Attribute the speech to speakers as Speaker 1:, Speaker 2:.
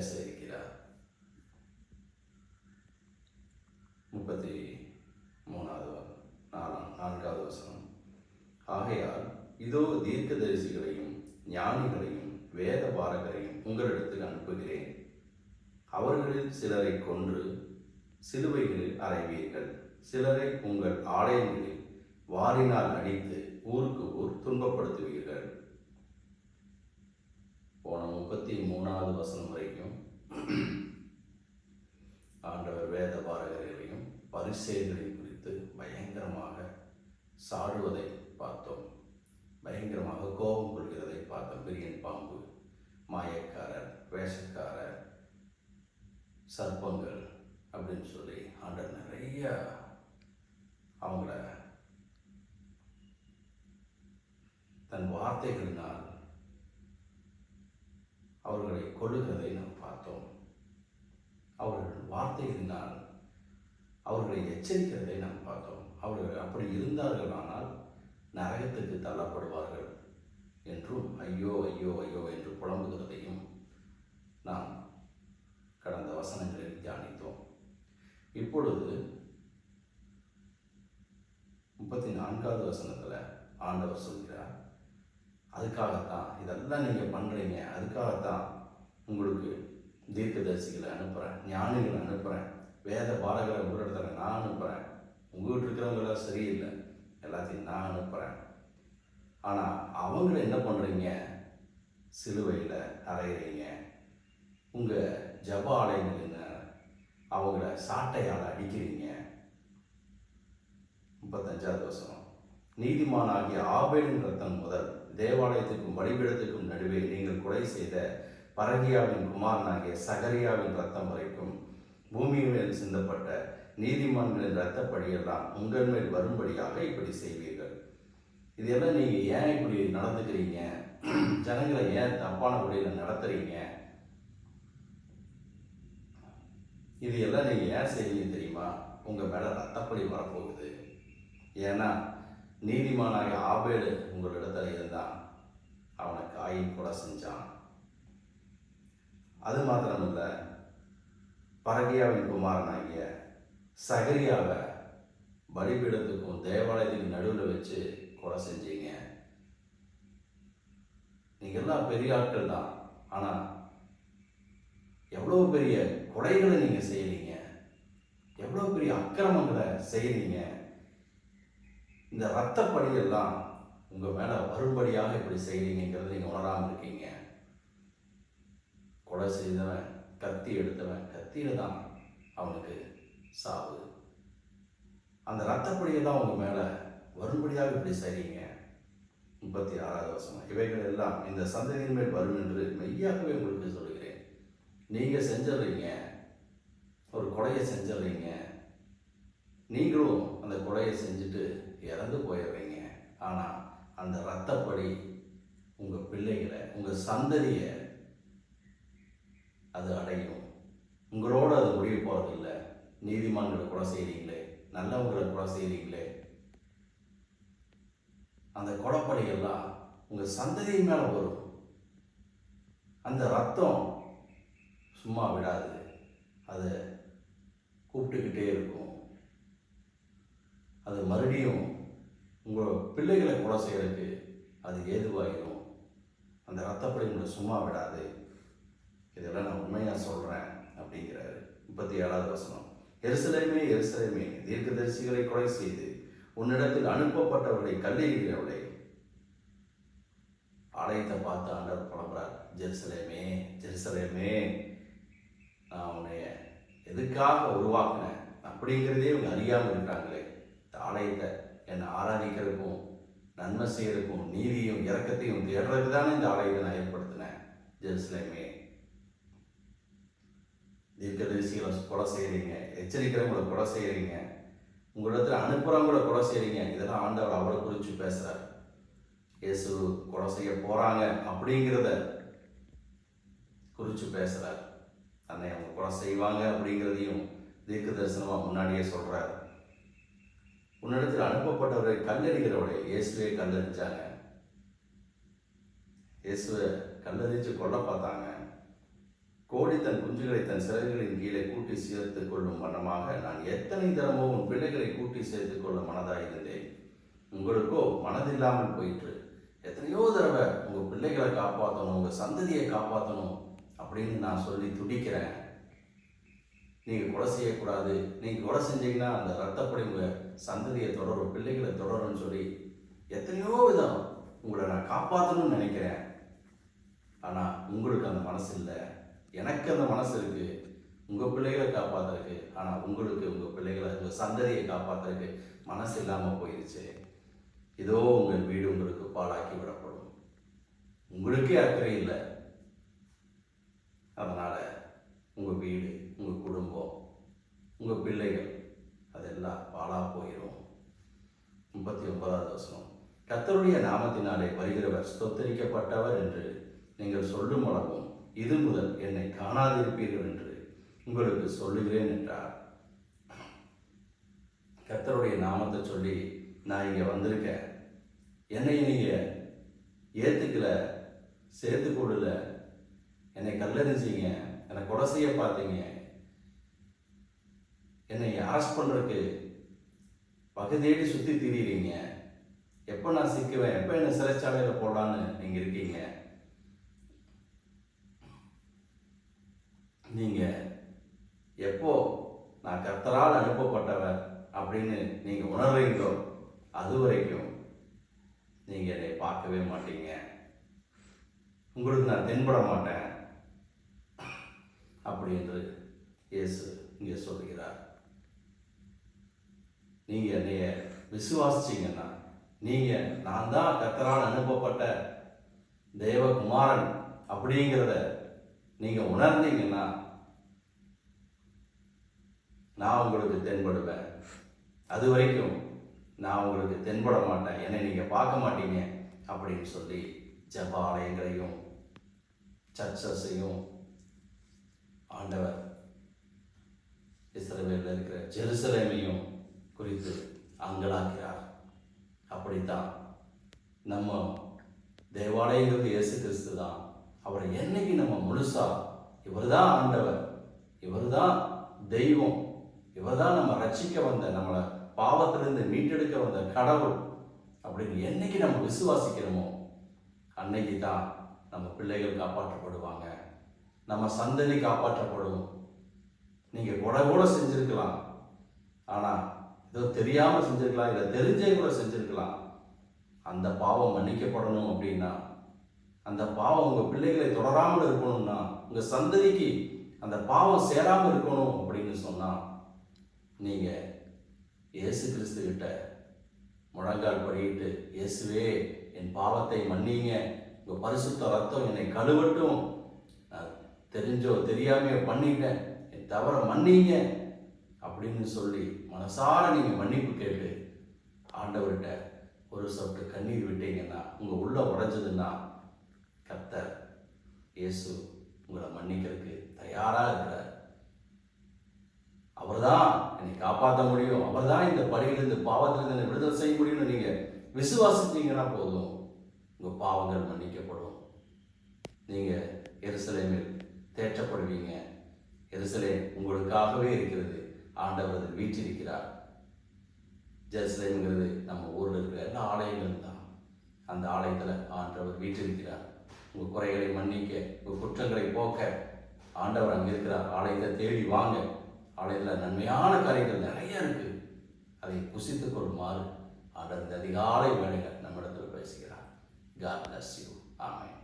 Speaker 1: பேச இருக்கிறார். முப்பத்தி மூணாவது நாலாம் நான்காவது வசனம். ஆகையால் இதோ தீர்க்கதரிசிகளையும் ஞானிகளையும் வேத பாரகரையும் உங்களிடத்தில் அனுப்புகிறேன். அவர்களில் சிலரை கொன்று சிலுவைகளில் அறைவீர்கள். சிலரை உங்கள் ஆலயங்களில் வாரினால் அடித்து ஊருக்கு ஊர் துன்பப்படுத்துவீர்கள். போன முப்பத்தி மூணாவது வசனம் வரைக்கும் ஆண்டவர் வேத பாரகர்களையும் பரிசெயர்களையும் குறித்து பயங்கரமாக சாடுவதை பார்த்தோம். பயங்கரமாக கோபம் கொள்கிறதை பார்த்தோம். பிரியன் பாம்பு மாயக்காரர் வேஷக்காரர் சர்ப்பங்கள் அப்படின்னு சொல்லி ஆண்டவர் நிறைய அவங்கள தன் வார்த்தைகளினால் கொள்ளுகிறதை நாம் பார்த்தோம். அவர்கள் வார்த்தை இருந்தால் அவர்களை எச்சரிக்கிறதை நாம் பார்த்தோம். அவர்கள் அப்படி இருந்தார்களானால் நரகத்துக்கு தள்ளப்படுவார்கள் என்றும் ஐயோ ஐயோ ஐயோ என்று புலம்புகிறதையும் நாம் கடந்த வசனங்களில் தியானித்தோம். இப்பொழுது முப்பத்தி நான்காவது வசனத்தில் ஆண்டவர் சொல்கிறார் அதுக்காகத்தான் இதெல்லாம் நீங்கள் பண்ணுறீங்க அதுக்காகத்தான் உங்களுக்கு தீர்க்கதரிசிகளை அனுப்புகிறேன் ஞானிகளை அனுப்புகிறேன் வேத பாடகரை ஒரு இடத்துல நான் அனுப்புகிறேன் உங்கள் வீட்டு இருக்கிறவங்களாம் சரியில்லை. எல்லாத்தையும் நான் அனுப்புகிறேன் ஆனால் அவங்கள என்ன பண்ணுறீங்க சிலுவையில் அறையிறீங்க. உங்கள் ஜப ஆலயங்களில் அவங்கள சாட்டையால் அடிக்கிறீங்க. முப்பத்தஞ்சாவது வசனம். நீதிமானாகிய ஆபேலின் ரத்தம் முதல் தேவாலயத்துக்கும் பலிபீடத்துக்கும் நடுவே நீங்கள் கொலை செய்த பரகியாவின் குமாரனாகிய சகரியாவின் ரத்தம் வரைக்கும் பூமியின் மேல் சிந்தப்பட்ட நீதிமான்களின் இரத்தப்படியெல்லாம் உங்கள் மேல் வரும்படியாக இப்படி செய்வீர்கள். இதெல்லாம் நீங்கள் ஏன் இப்படி நடந்துக்கிறீங்க? ஜனங்களை ஏன் தப்பான வழியில் நடத்துறீங்க? இது எல்லாம் நீங்கள் ஏன் செய்வீங்க தெரியுமா? உங்கள் மேலே ரத்தப்படி வரப்போகுது. ஏன்னா நீதிமானாகிய ஆபேடு உங்களிடத்தில் இருந்தான். அவனை காயின் கூட செஞ்சான். அது மாத்திரமல்ல பரகியாவின் குமாரனாகிய சகரியாவை பலிபீடத்துக்கும் தேவாலயத்துக்கும் நடுவில் வச்சு கொலை செஞ்சீங்க. நீங்கள்லாம் பெரிய ஆட்கள் தான். ஆனால் எவ்வளோ பெரிய கொலைகளை நீங்கள் செய்கிறீங்க எவ்வளோ பெரிய அக்கிரமங்களை செய்கிறீங்க இந்த ரத்தப்படியெல்லாம் உங்கள் மேலே வரும்படியாக இப்படி செய்கிறீங்கிறத நீங்கள் உணராமல் இருக்கீங்க. கொலை செய்தவன் கத்தி எடுத்தவன் கத்தியில தான் அவனுக்கு சாவு. அந்த ரத்தப்படியெல்லாம் உங்கள் மேலே வரும்படியாக இப்படி செய்கிறீங்க முப்பத்தி ஆறாவது வருஷம் இவைகள் எல்லாம் இந்த சந்ததியின் மேல் வரும் என்று மெய்யாகவே உங்களுக்கு சொல்கிறேன் நீங்கள் செஞ்சிடுறீங்க. ஒரு கொலையை செஞ்சிடுறீங்க. நீங்களும் அந்த கொலையை செஞ்சுட்டு இறந்து போயிடுறீங்க. ஆனால் அந்த ரத்தப்படி உங்கள் பிள்ளைகளை உங்கள் சந்ததியை அது அடையும். உங்களோட அது முடிய போகிறதில்ல நீதிமான்களை கூட செய்கிறீங்களே நல்லவங்களை கூட செய்கிறீங்களே அந்த கொலைப்படையெல்லாம் உங்கள் சந்ததியின் மேலே வரும். அந்த ரத்தம் சும்மா விடாது. அதை கூப்பிட்டுக்கிட்டே இருக்கும். அது மறுபடியும் உங்கள் பிள்ளைகளை கொலை செய்கிறதுக்கு அது ஏதுவாகிடும் அந்த ரத்தப்படி உங்களை சும்மா விடாது. இதெல்லாம் நான் உண்மையாக சொல்கிறேன் அப்படிங்கிறாரு. முப்பத்தி ஏழாவது வசனம். எருசலேமே எருசலேமே தீர்க்கதரிசிகளை கொலை செய்து உன்னிடத்தில் அனுப்பப்பட்டவர்களை கல்லெறிகிறவளை ஆலயத்தை பார்த்து ஆண்டவர் புலம்புறார். ஜெருசலேமே ஜெருசலேமே நான் உன்னைய எதுக்காக உருவாக்கினேன்? அப்படிங்கிறதே இவங்க அறியாமல் இருக்கிறாங்களே. இந்த ஆலயத்தை என்னை ஆராதிக்கிறதுக்கும் நன்மை செய்யறதுக்கும் நீதியும் இறக்கத்தையும் தேடுறதுக்கு தானே இந்த ஆலயத்தை நான் ஏற்படுத்தினேன்? ஜெருசலேமே தீர்க்கதரிசிகளை கொலை செய்கிறீங்க எச்சரிக்கிறவங்களை கொலை செய்கிறீங்க உங்களிடத்தில் அனுப்புகிறவங்களை கொலை செய்கிறீங்க இதெல்லாம் ஆண்டவர் அவரை குறித்து பேசுகிறார் இயேசு கொலை செய்ய போகிறாங்க அப்படிங்கிறத குறித்து பேசுகிறார் தன்னை அவங்க கொலை செய்வாங்க அப்படிங்கிறதையும் தீர்க்க தரிசனமாக முன்னாடியே சொல்கிறார் உன்னிடத்தில் அனுப்பப்பட்டவரை கல்லறிகிறவரை இயேசுவே கல்லெறிஞ்சாங்க. இயேசுவை கல்லறிச்சு கொல்ல பார்த்தாங்க. கோடி தன் குஞ்சுகளை தன் சிறகுகளின் கீழே கூட்டி சேர்த்து கொள்ளும் வண்ணமாக நான் எத்தனை தரமோ உன் பிள்ளைகளை கூட்டி சேர்த்து கொள்ள மனதாக இருந்தேன். உங்களுக்கோ மனதில்லாமல் போயிற்று. எத்தனையோ தடவை உங்கள் பிள்ளைகளை காப்பாற்றணும் உங்கள் சந்ததியை காப்பாற்றணும் அப்படின்னு நான் சொல்லி துடிக்கிறேன். நீங்கள் கொலை செய்யக்கூடாது. நீங்கள் கொலை செஞ்சீங்கன்னா அந்த ரத்தப்படி உங்கள் சந்ததியை தொடரும் பிள்ளைகளை தொடரும்னு சொல்லி எத்தனையோ விதம் உங்களை நான் காப்பாற்றணும்னு நினைக்கிறேன். ஆனால் உங்களுக்கு அந்த மனசு இல்லை எனக்கு அந்த மனசு இருக்கு. உங்கள் பிள்ளைகளை காப்பாத்துறதுக்கு ஆனால் உங்களுக்கு உங்கள் பிள்ளைகளை உங்கள் சந்ததியை காப்பாத்துறதுக்கு மனசு இல்லாமல் போயிடுச்சு இதோ உங்கள் வீடு உங்களுக்கு பாழாக்கி விடப்படும். உங்களுக்கே அக்கறை இல்லை. அதனால் உங்கள் வீடு உங்கள் குடும்பம் உங்கள் பிள்ளைகள் அதெல்லாம் பாழா போயிடும் முப்பத்தி ஒன்பதாவது வசனம். கத்தருடைய நாமத்தினாலே வருகிறவர் ஸ்தோத்தரிக்கப்பட்டவர் என்று நீங்கள் சொல்லும் அளவும் இது முதல் என்னை காணாதிருப்பீர்கள் என்று உங்களுக்கு சொல்லுகிறேன் என்றார். கத்தருடைய நாமத்தை சொல்லி நான் இங்கே வந்திருக்கேன். என்னை நீங்கள் ஏற்றுக்கல சேர்த்து கொள்ளல என்னை கல்லறிஞ்சிங்க என்னை கொலை செய்ய பார்த்தீங்க. என்னை அரெஸ்ட் பண்ணுறதுக்கு பகுதியேடி சுற்றி திரியிறீங்க. எப்போ நான் சிக்குவேன்? எப்போ என்னை சிறைச்சாலையில் போடலான்னு நீங்கள் இருக்கீங்க? நீங்கள் எப்போ நான் கர்த்தரால் அனுப்பப்பட்டவர் அப்படின்னு நீங்கள் உணர்றீங்களோ அது வரைக்கும் நீங்கள் என்னை பார்க்கவே மாட்டீங்க. உங்களுக்கு நான் தென்பட மாட்டேன். அப்படி என்று இயேசு இங்கே சொல்கிறார். நீங்கள் என்னைய விசுவாசிச்சிங்கன்னா நீங்கள் நான் தான் கத்தரால் அனுப்பப்பட்ட தேவகுமாரன் அப்படிங்கிறத நீங்கள் உணர்ந்தீங்கன்னா நான் உங்களுக்கு தென்படுவேன். அது வரைக்கும் நான் உங்களுக்கு தென்பட மாட்டேன். என்னை நீங்கள் பார்க்க மாட்டீங்க அப்படின்னு சொல்லி ஜப ஆலயங்களையும் சர்ச்சஸையும் ஆண்டவர் இஸ்ரேலில் இருக்கிற ஜெருசலேமையும் குறித்து அங்கலாக்கிறார். அப்படித்தான் நம்ம தேவாலயங்கிறது இயேசு கிறிஸ்து தான். அவரை என்னைக்கு நம்ம முழுசா இவர் தான் ஆண்டவர் இவர்தான் தெய்வம் இவர்தான் நம்ம ரட்சிக்க வந்த நம்மளை பாவத்திலிருந்து மீட்டெடுக்க வந்த கடவுள் அப்படின்னு என்னைக்கு நம்ம விசுவாசிக்கிறோமோ அன்னைக்கு தான் நம்ம பிள்ளைகள் காப்பாற்றப்படுவாங்க. நம்ம சந்ததி காப்பாற்றப்படும். நீங்கள் கூட கூட செஞ்சிருக்கலாம். ஆனால் ஏதோ தெரியாமல் செஞ்சுருக்கலாம் இல்லை தெரிஞ்சே கூட செஞ்சுருக்கலாம். அந்த பாவம் மன்னிக்கப்படணும் அப்படின்னா அந்த பாவம் உங்கள் பிள்ளைகளை தொடராமல் இருக்கணும்னா உங்கள் சந்ததிக்கு அந்த பாவம் சேராமல் இருக்கணும் அப்படின்னு சொன்னால் நீங்கள் இயேசு கிறிஸ்து கிட்ட முழங்கால் படிக்கிட்டு இயேசுவே என் பாவத்தை மன்னிங்க. உங்கள் பரிசுத்த ரத்தம் என்னை கழுவட்டும். நான் தெரிஞ்சோ தெரியாமையோ பண்ணிட்டேன். என் தவற மன்னிங்க. அப்படின்னு சொல்லி மனசார நீங்கள் மன்னிப்பு கேட்டு ஆண்டவர்கிட்ட ஒரு சொட்டு கண்ணீர் விட்டீங்கன்னா உங்கள் உள்ள உடைஞ்சதுன்னா கத்தர் இயேசு உங்களை மன்னிக்கிறதுக்கு தயாராக இருக்கிறார். அவர் தான் என்னை காப்பாற்ற முடியும். அவர் தான் இந்த பணியிலிருந்து பாவத்திலிருந்து என்னை விடுதலை செய்ய முடியும்னு நீங்கள் விசுவாசித்தீங்கன்னா போதும். உங்கள் பாவங்கள் மன்னிக்கப்படும். நீங்கள் எருசலேமில் தேற்றப்படுவீங்க. எருசலே உங்களுக்காகவே இருக்கிறது. ஆண்டவர் அதில் வீற்றிருக்கிறார் ஜெருசலேம்ங்கிறது நம்ம ஊரில் இருக்கிற எல்லா ஆலயங்களும் தான். அந்த ஆலயத்தில் ஆண்டவர் வீற்றிருக்கிறார் உங்கள் குறைகளை மன்னிக்க உங்கள் குற்றங்களை போக்க ஆண்டவர் அங்கே இருக்கிறார். ஆலயத்தை தேடி வாங்க. ஆலயத்தில் நன்மையான காரியங்கள் நிறைய இருக்கு. அதை குசித்து கொள்ளுமாறு அடர்ந்த இந்த அதிகாலை வேலைகள் நம்மிடத்தில் பேசுகிறார். God bless you amen